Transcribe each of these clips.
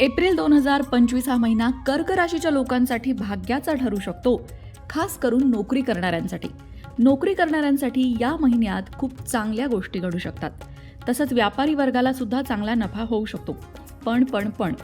April दोन हजार पंचवीस हा महिना कर्क राशीच्या लोकांसाठी भाग्याचा ठरू शकतो खास करून नोकरी करणाऱ्यांसाठी. नोकरी करणाऱ्यांसाठी या महिन्यात खूप चांगल्या गोष्टी घडू शकतात. तसंच व्यापारी वर्गाला सुद्धा चांगला नफा होऊ शकतो. पण पण पण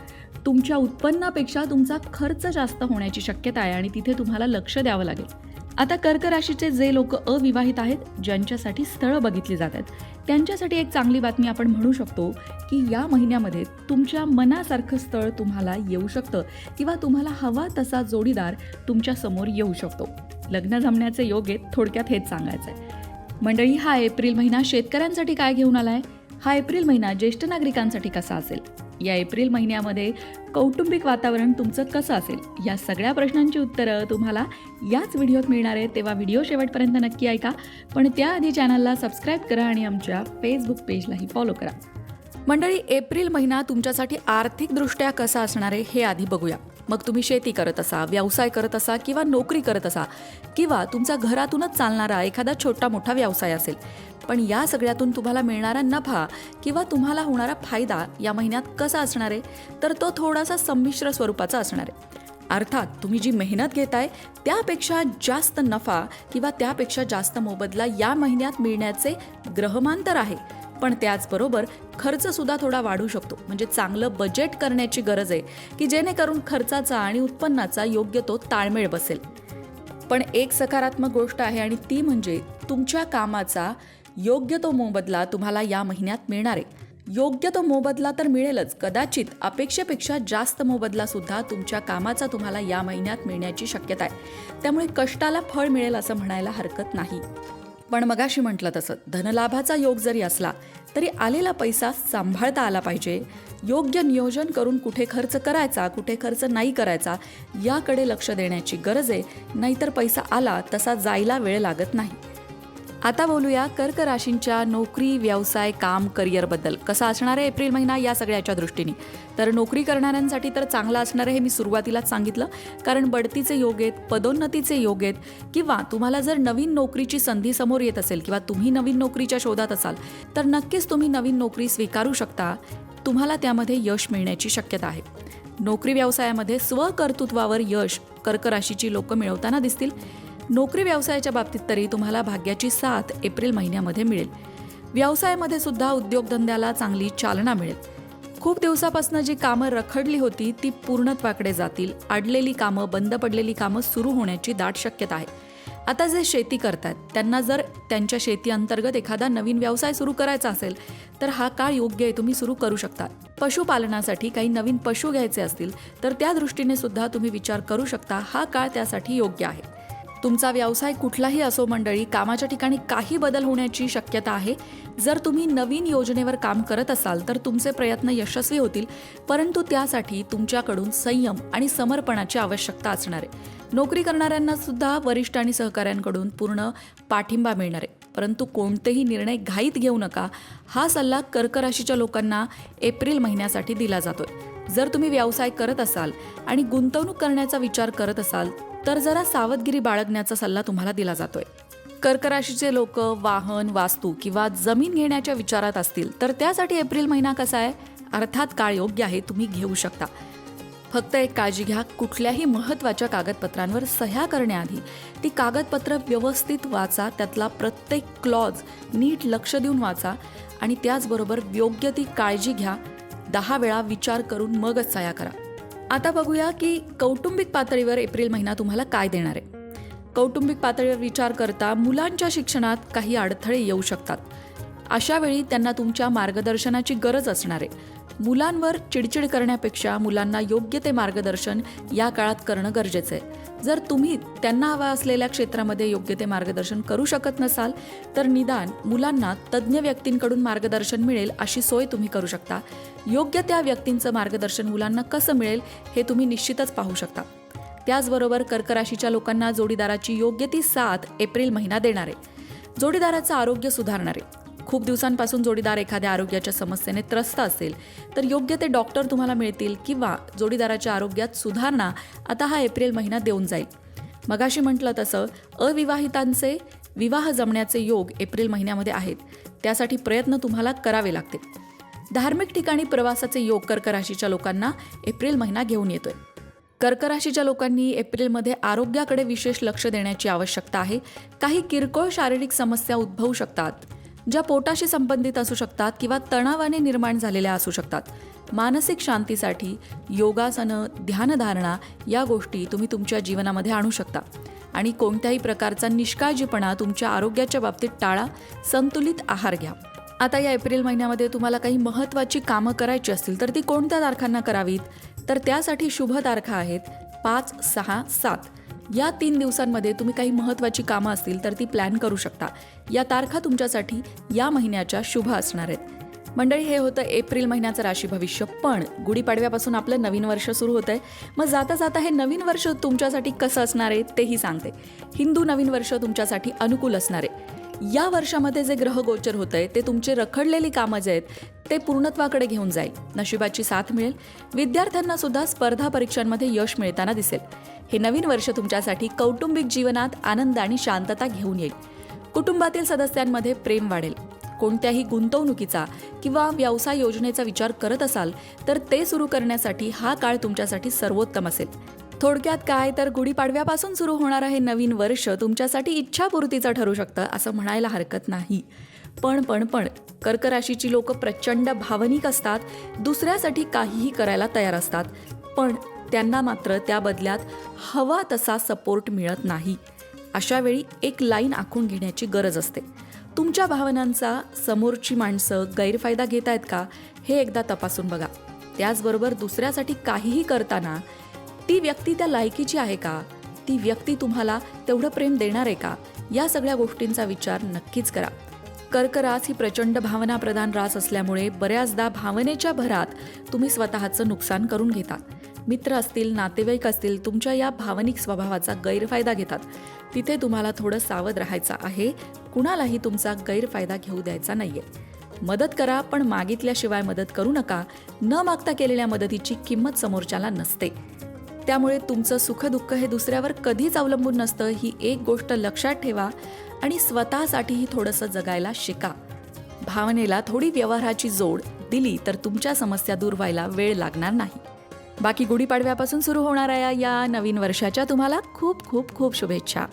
तुमच्या उत्पन्नापेक्षा तुमचा खर्च जास्त होण्याची शक्यता आहे आणि तिथे तुम्हाला लक्ष द्यावं लागेल. आता कर्क राशीचे जे लोक अविवाहित आहेत ज्यांच्यासाठी स्थळं बघितली जात आहेत त्यांच्यासाठी एक चांगली बातमी आपण म्हणू शकतो की या महिन्यामध्ये तुमच्या मनासारखं स्थळ तुम्हाला येऊ शकतं किंवा तुम्हाला हवा तसा जोडीदार तुमच्यासमोर येऊ शकतो. लग्न जमण्याचे योग आहेत थोडक्यात हेच सांगायचं आहे मंडळी हा एप्रिल महिना शेतकऱ्यांसाठी काय घेऊन आलाय? हा एप्रिल महिना ज्येष्ठ नागरिकांसाठी कसा असेल? या एप्रिल महिन्यामध्ये कौटुंबिक वातावरण तुमचं कसं असेल? या सगळ्या प्रश्नांची उत्तरं तुम्हाला याच व्हिडिओत मिळणार आहेत. तेव्हा व्हिडिओ शेवटपर्यंत नक्की ऐका. पण त्याआधी चॅनलला सबस्क्राईब करा आणि आमच्या फेसबुक पेजलाही फॉलो करा. मंडळी एप्रिल महिना तुमच्यासाठी आर्थिकदृष्ट्या कसा असणार आहे हे आधी बघूया. मग तुम्ही शेती करत असा व्यवसाय करत असा किंवा नोकरी करत असा किंवा तुमचा घरातूनच चालणारा एखादा छोटा मोठा व्यवसाय असेल पण या सगळ्यातून तुम्हाला मिळणारा नफा किंवा तुम्हाला होणारा फायदा या महिन्यात कसा असणार आहे तर तो थोडासा संमिश्र स्वरूपाचा असणार आहे. अर्थात तुम्ही जी मेहनत घेताय त्यापेक्षा जास्त नफा किंवा त्यापेक्षा जास्त मोबदला या महिन्यात मिळण्याचे ग्रहमांतर आहे. पण त्याचबरोबर खर्च सुद्धा थोडा वाढू शकतो. म्हणजे चांगलं बजेट करण्याची गरज आहे की जेणेकरून खर्चाचा आणि उत्पन्नाचा योग्य तो ताळमेळ बसेल. पण एक सकारात्मक गोष्ट आहे आणि ती म्हणजे तुमच्या कामाचा योग्य तो मोबदला तुम्हाला या महिन्यात मिळणार आहे. योग्य तो मोबदला तर मिळेलच. कदाचित अपेक्षेपेक्षा जास्त मोबदला सुद्धा तुमच्या कामाचा तुम्हाला या महिन्यात मिळण्याची शक्यता आहे. त्यामुळे कष्टाला फळ मिळेल असं म्हणायला हरकत नाही. पण मगाशी म्हटलं तसं धनलाभाचा योग जरी असला तरी आलेला पैसा सांभाळता आला पाहिजे. योग्य नियोजन करून कुठे खर्च करायचा कुठे खर्च नाही करायचा याकडे लक्ष देण्याची गरज आहे नाहीतर पैसा आला तसा जायला वेळ लागत नाही. आता बोलूया कर्क राशींच्या नोकरी व्यवसाय काम करिअरबद्दल कसा असणार आहे एप्रिल महिना या सगळ्याच्या दृष्टीने? तर नोकरी करणाऱ्यांसाठी तर चांगला असणार आहे हे मी सुरुवातीलाच सांगितलं. कारण बढतीचे योग आहेत पदोन्नतीचे योग आहेत किंवा तुम्हाला जर नवीन नोकरीची संधी समोर येत असेल किंवा तुम्ही नवीन नोकरीच्या शोधात असाल तर नक्कीच तुम्ही नवीन नोकरी स्वीकारू शकता. तुम्हाला त्यामध्ये यश मिळण्याची शक्यता आहे. नोकरी व्यवसायामध्ये स्वकर्तृत्वावर यश कर्क राशीची लोकं मिळवताना दिसतील. नोकरी व्यवसायाच्या बाबतीत तरी तुम्हाला भाग्याची साथ एप्रिल महिन्यामध्ये मिळेल. व्यवसायामध्ये सुद्धा उद्योगधंद्याला चांगली चालना मिळेल. खूप दिवसापासून जी कामं रखडली होती ती पूर्णत्वाकडे जातील. अडलेली कामं बंद पडलेली कामं सुरू होण्याची दाट शक्यता आहे. आता जे शेती करतात त्यांना जर त्यांच्या शेती अंतर्गत एखादा नवीन व्यवसाय सुरू करायचा असेल तर हा काळ योग्य आहे तुम्ही सुरू करू शकता. पशुपालनासाठी काही नवीन पशु घ्यायचे असतील तर त्या दृष्टीने सुद्धा तुम्ही विचार करू शकता हा काळ त्यासाठी योग्य आहे. तुमचा व्यवसाय कुठलाही असो मंडळी कामाच्या ठिकाणी काही बदल होण्याची शक्यता आहे. जर तुम्ही नवीन योजनेवर काम करत असाल तर तुमचे प्रयत्न यशस्वी होतील परंतु त्यासाठी तुमच्याकडून संयम आणि समर्पणाची आवश्यकता असणार आहे. नोकरी करणाऱ्यांना सुद्धा वरिष्ठ आणि सहकाऱ्यांकडून पूर्ण पाठिंबा मिळणार आहे. परंतु कोणतेही निर्णय घाईत घेऊ नका. हा सल्ला कर्क राशीच्या लोकांना एप्रिल महिन्यासाठी दिला जातोय. जर तुम्ही व्यवसाय करत असाल आणि गुंतवणूक करण्याचा विचार करत असाल तर जरा सावधगिरी बाळगण्याचा सल्ला तुम्हाला दिला जातोय. कर्कराशीचे लोक वाहन वास्तू किंवा जमीन घेण्याच्या विचारात असतील तर त्यासाठी एप्रिल महिना कसा आहे? अर्थात काळ योग्य आहे तुम्ही घेऊ शकता. फक्त एक काळजी घ्या कुठल्याही महत्त्वाच्या कागदपत्रांवर सह्या करण्याआधी ती कागदपत्र व्यवस्थित वाचा त्यातला प्रत्येक क्लॉज नीट लक्ष देऊन वाचा आणि त्याचबरोबर योग्य ती काळजी घ्या दहा वेळा विचार करून मगच सह्या करा. आता बघूया की कौटुंबिक पातळीवर एप्रिल महिना तुम्हाला काय देणार आहे? कौटुंबिक पातळीवर विचार करता मुलांच्या शिक्षणात काही अडथळे येऊ शकतात. अशा वेळी त्यांना तुमच्या मार्गदर्शनाची गरज असणार आहे. मुलांवर चिडचिड करण्यापेक्षा मुलांना योग्य ते मार्गदर्शन या काळात करणं गरजेचं आहे. जर तुम्ही त्यांना हवा असलेल्या क्षेत्रामध्ये योग्य ते मार्गदर्शन करू शकत नसाल तर निदान मुलांना तज्ज्ञ व्यक्तींकडून मार्गदर्शन मिळेल अशी सोय तुम्ही करू शकता. योग्य त्या व्यक्तींचं मार्गदर्शन मुलांना कसं मिळेल हे तुम्ही निश्चितच पाहू शकता. त्याचबरोबर कर्क राशीच्या लोकांना जोडीदाराची योग्य ती साथ एप्रिल महिना देणार. आहे जोडीदाराचं आरोग्य सुधारणार. आहे खूप दिवसांपासून जोडीदार एखाद्या आरोग्याच्या समस्येने त्रस्त असेल तर योग्य ते डॉक्टर तुम्हाला मिळतील किंवा जोडीदाराच्या आरोग्यात सुधारणा आता हा एप्रिल महिना देऊन जाईल. मगाशी म्हटलं तसं अविवाहितांचे विवाह जमण्याचे योग एप्रिल महिन्यामध्ये आहेत. त्यासाठी प्रयत्न तुम्हाला करावे लागतील. धार्मिक ठिकाणी प्रवासाचे योग कर्क राशीच्या लोकांना एप्रिल महिना घेऊन येतोय. कर्क राशीच्या लोकांनी एप्रिलमध्ये आरोग्याकडे विशेष लक्ष देण्याची आवश्यकता आहे. काही किरकोळ शारीरिक समस्या उद्भवू शकतात. ज्या पोटाशी संबंधित असू शकतात किंवा तणावाने निर्माण झालेल्या असू शकतात. मानसिक शांतीसाठी योगासनं ध्यानधारणा या गोष्टी तुम्ही तुमच्या जीवनामध्ये आणू शकता. आणि कोणत्याही प्रकारचा निष्काळजीपणा तुमच्या आरोग्याच्या बाबतीत टाळा संतुलित आहार घ्या. आता या एप्रिल महिन्यामध्ये तुम्हाला काही महत्त्वाची कामं करायची असतील तर ती कोणत्या तारखांना करावीत? तर त्यासाठी शुभ तारखा आहेत पाच सहा सात. या तीन दिवसांमध्ये तुम्ही काही महत्त्वाची कामं असतील तर ती प्लॅन करू शकता. या तारखा तुमच्यासाठी या महिन्याच्या शुभ असणार आहेत. मंडळी हे होतं एप्रिल महिन्याचं राशी भविष्य. पण गुढीपाडव्यापासून आपलं नवीन वर्ष सुरू होतं आहे मग जाता जाता हे नवीन वर्ष तुमच्यासाठी कसं असणार आहे तेही सांगते. हिंदू नवीन वर्ष तुमच्यासाठी अनुकूल असणार आहे. या वर्षामध्ये जे ग्रह गोचर होत आहे ते तुमचे रखडलेली कामं जे आहेत ते पूर्णत्वाकडे घेऊन जाईल. नशिबाची साथ मिळेल. विद्यार्थ्यांना सुद्धा स्पर्धा परीक्षांमध्ये यश मिळताना दिसेल. हे नवीन वर्ष तुमच्यासाठी कौटुंबिक जीवनात आनंद आणि शांतता घेऊन येईल. कुटुंबातील सदस्यांमध्ये प्रेम वाढेल. कोणत्याही गुंतवणुकीचा किंवा व्यवसाय योजनेचा विचार करत असाल तर ते सुरू करण्यासाठी हा काळ तुमच्यासाठी सर्वोत्तम असेल. थोडक्यात काय तर गुढीपाडव्यापासून सुरू होणारं हे नवीन वर्ष तुमच्यासाठी इच्छापूर्तीचं ठरू शकतं असं म्हणायला हरकत नाही. पण पण पण कर्क राशीची लोक प्रचंड भावनिक असतात दुसऱ्यासाठी काहीही करायला तयार असतात. पण त्यांना मात्र त्या बदल्यात हवा तसा सपोर्ट मिळत नाही. अशा वेळी एक लाईन आखून घेण्याची गरज असते. तुमच्या भावनांचा समोरची माणसं गैरफायदा घेत आहेत का हे एकदा तपासून बघा. त्याचबरोबर दुसऱ्यासाठी काहीही करताना ती व्यक्ती त्या लायकीची आहे का ती व्यक्ती तुम्हाला तेवढं प्रेम देणार आहे का या सगळ्या गोष्टींचा विचार नक्कीच करा. कर्करास ही प्रचंड भावना प्रधान रास असल्यामुळे बऱ्याचदा भावनेच्या भरात तुम्ही स्वतःचं नुकसान करून घेता. मित्र असतील नातेवाईक असतील तुमच्या या भावनिक स्वभावाचा गैरफायदा घेतात. तिथे तुम्हाला थोडं सावध राहायचं आहे. कुणालाही तुमचा गैरफायदा घेऊ द्यायचा नाहीये. मदत करा पण मागितल्याशिवाय मदत करू नका. न मागता केलेल्या मदतीची किंमत समोरच्याला नसते. त्यामुळे तुमचं सुखदुःख हे दुसऱ्यावर कधीच अवलंबून नसतं. ही एक गोष्ट लक्षात ठेवा आणि स्वतःसाठीही थोडंसं जगायला शिका. भावनेला थोडी व्यवहाराची जोड दिली तर तुमच्या समस्या दूर व्हायला वेळ लागणार नाही. बाकी गुढीपाडव्यापासून सुरू होणाऱ्या या नवीन वर्षाच्या तुम्हाला खूप खूप खूप शुभेच्छा.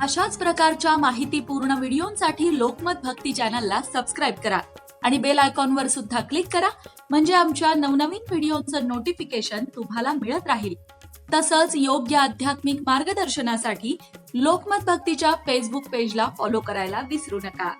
अशाच प्रकारच्या माहितीपूर्ण व्हिडिओंसाठी लोकमत भक्ती चॅनलला सबस्क्राईब करा आणि बेल आयकॉनवर सुद्धा क्लिक करा म्हणजे आमच्या नवनवीन व्हिडिओचं नोटिफिकेशन तुम्हाला मिळत राहील. तसंच योग्य आध्यात्मिक मार्गदर्शनासाठी लोकमत भक्तीच्या फेसबुक पेजला फॉलो करायला विसरू नका.